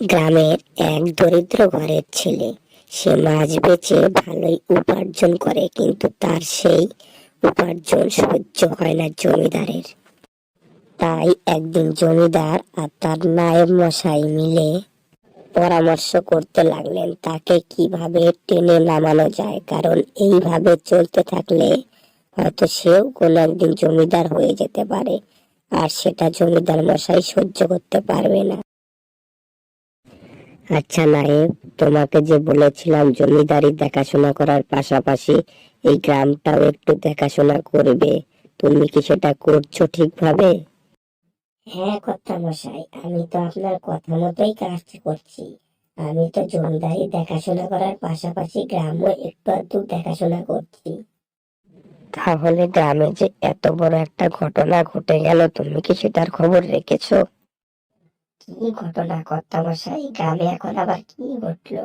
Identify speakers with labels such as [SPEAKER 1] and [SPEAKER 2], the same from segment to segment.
[SPEAKER 1] গ্রামের এক দরিদ্র ঘরের ছেলে। সে মাছ বেচে ভালোই উপার্জন করে, কিন্তু তার সেই উপার্জন সহ্য হয় না জমিদারের। তাই একদিন জমিদার আর তার নায়েব মশাই মিলে পরামর্শ করতে লাগলেন, তাকে কীভাবে টেনে নামানো যায়? কারণ এইভাবে চলতে থাকলে হয়তো সেও কোনো একদিন জমিদার হয়ে যেতে পারে, আর সেটা জমিদার মশাই সহ্য করতে পারবে না। আচ্ছা নায়েব তোমাকে যে বলেছিলাম জমিদারি দেখাশোনা করার পাশাপাশি এই গ্রামটাও একটু দেখাশোনা করবে তুমি কি সেটা করছ ঠিকভাবে? হ্যাঁ কর্তা মশাই আমি তো আপনার কথা মতোই কাজ করছি। আমি তো জমিদারি দেখাশোনা করার পাশাপাশি গ্রামও একটু আধটু দেখাশোনা করছি। তাহলে গ্রামে যে এত বড় একটা ঘটনা ঘটে গেল তুমি কি সেটার খবর রেখেছো? কি ঘটনা কর্তা মশাই গ্রামে এখন আবার কি ঘটলো?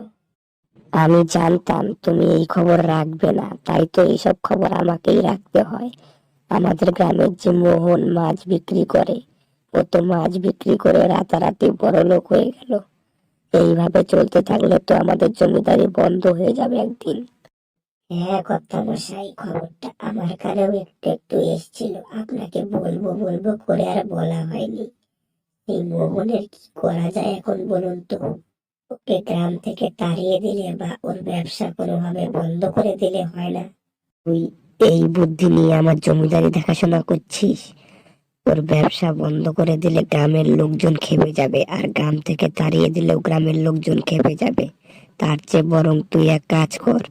[SPEAKER 1] আমি জানতাম তুমি এই খবর রাখবে না তাই তো এইসব খবর আমাকেই রাখতে হয়। আমাদের গ্রামের যে মোহন মাছ বিক্রি করে ও তো মাছ বিক্রি করে রাতারাতি বড় লোক হয়ে গেল। এইভাবে চলতে থাকলে তো আমাদের জমিদারি বন্ধ হয়ে যাবে একদিন। হ্যাঁ কর্তা মশাই খবরটা আমার কানেও একটু একটু এসেছিল। আপনাকে বলব বলব করে আর বলা হয়নি। এই মোহনের কি করা যায় এখন বলুন তো? ওকে গ্রাম থেকে তাড়িয়ে দিলে বা ওর ব্যবসা কোনোভাবে বন্ধ করে দিলে হয় না। তুই এই বুদ্ধি নিয়ে আমার জমিদারি দেখাশোনা করছিস? ওর ব্যবসা বন্ধ করে দিলে গ্রামের লোকজন খেপে যাবে আর গ্রাম থেকে তাড়িয়ে দিলেও গ্রামের লোকজন খেপে যাবে। তার চেয়ে বরং তুই এক কাজ কর,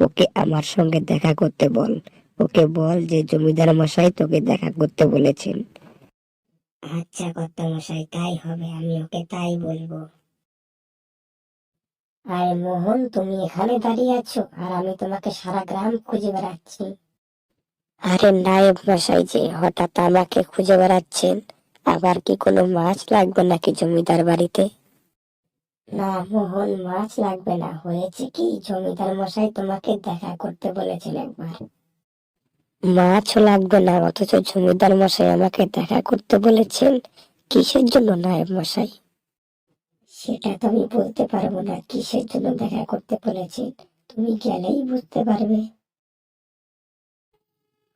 [SPEAKER 1] ওকে আমার সঙ্গে দেখা করতে বল। ওকে বল যে জমিদার মশাই তোকে দেখা করতে বলেছেন। আচ্ছা কর্তা মশাই তাই হবে, আমি ওকে তাই বলব। আরে মোহন, তুমি এখানে দাঁড়িয়ে আছো? আর আমি তোমাকে সারা গ্রাম খুঁজে বেড়াচ্ছি। আরে নায়েব মশাই যে, হঠাৎ আমাকে খুঁজে বেড়াচ্ছেন? আবার কি কোনো মাছ লাগবে নাকি জমিদার বাড়িতে? না মোহন, মাছ লাগবে না। হয়েছে কি? জমিদার মশাই তোমাকে দেখা করতে বলেছেন একবার। মাছও লাগবে না, অথচ জমিদার মশাই আমাকে দেখা করতে বলেছেন। কিসের জন্য নায়েব মশাই? সেটা তো আমি বলতে পারব না, কিসের জন্য দেখা করতে বলেছেন? তুমি গেলেই বুঝতে পারবে।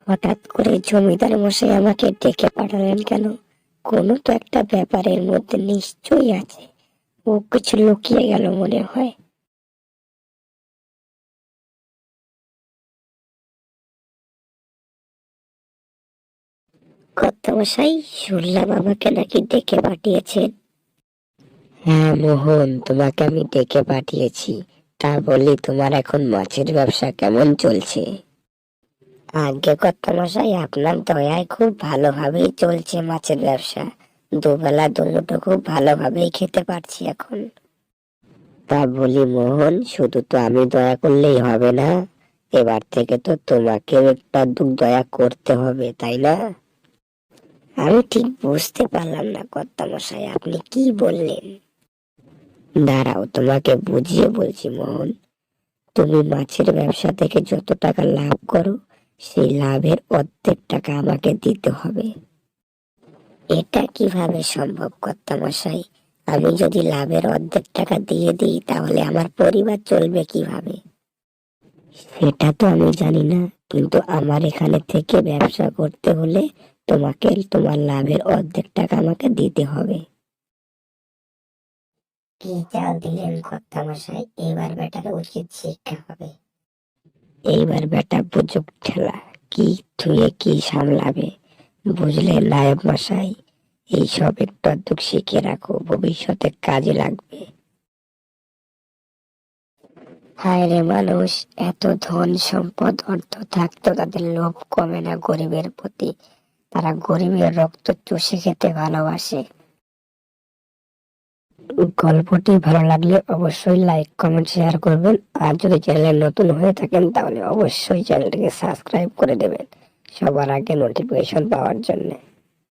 [SPEAKER 1] হঠাৎ করে জমিদার মশাই আমাকে ডেকে পাঠালেন কেন? কোনো তো একটা ব্যাপারের মধ্যে নিশ্চয়ই আছে। ও কিছু লুকিয়ে গেল মনে হয়। কর্তামশাই শুনলাম আমাকে নাকি ডেকে পাঠিয়েছেন। হ্যাঁ মোহন তোমাকে আমি ডেকে পাঠিয়েছি। তা বলি তোমার এখন মাছের ব্যবসা কেমন চলছে? আগে কর্তামশাই আপনার দয়ায় খুব ভালোভাবেই চলছে মাছের ব্যবসা। দুবেলা দুমুটো খুব ভালোভাবেই খেতে পারছি এখন। তা বলি মোহন শুধু তো আমি দয়া করলেই হবে না? এবার থেকে তো তোমাকেও একটা দয়া করতে হবে তাই না? আমি ঠিক বুঝতে পারলাম না, কর্তামশাই, আপনি কি বললেন? দাঁড়াও, তোমাকে বুঝিয়ে বলছি, মোহন। তুমি মাছের ব্যবসা থেকে যত টাকা লাভ করো, সেই লাভের অর্ধেক টাকা আমাকে দিতে হবে। এটা কীভাবে সম্ভব, কর্তামশাই? আমি যদি লাভের অর্ধেক টাকা দিয়ে দিই, তাহলে আমার পরিবার চলবে কীভাবে? সেটা তো আমি জানি না, কিন্তু আমার এখানে থেকে ব্যবসা করতে হলে তোমাকে তোমার লাভের অর্ধেক টাকা আমাকে দিতে হবে। কি চাল দিলেন কর্তামশাই? বেটার উচিত শিক্ষা হবে। এইবার বেটা বুঝুক ঠেলা কি থুয়ে কি সামলাবে। বুঝলে মশাই এইসব একটু আধটু শিখে রাখো ভবিষ্যতে কাজে লাগবে। হায় রে মানুষ এত ধন সম্পদ অর্থ থাকতো তাদের লোভ কমে না গরিবের প্রতি। তারা গরিবের রক্ত চুষে খেতে ভালোবাসে। গল্পটি ভালো লাগলে অবশ্যই লাইক, কমেন্ট, শেয়ার করবেন। আর যদি চ্যানেলে নতুন হয়ে থাকেন, তাহলে অবশ্যই চ্যানেলটিকে সাবস্ক্রাইব করে দেবেন সবার আগে নোটিফিকেশন পাওয়ার জন্য।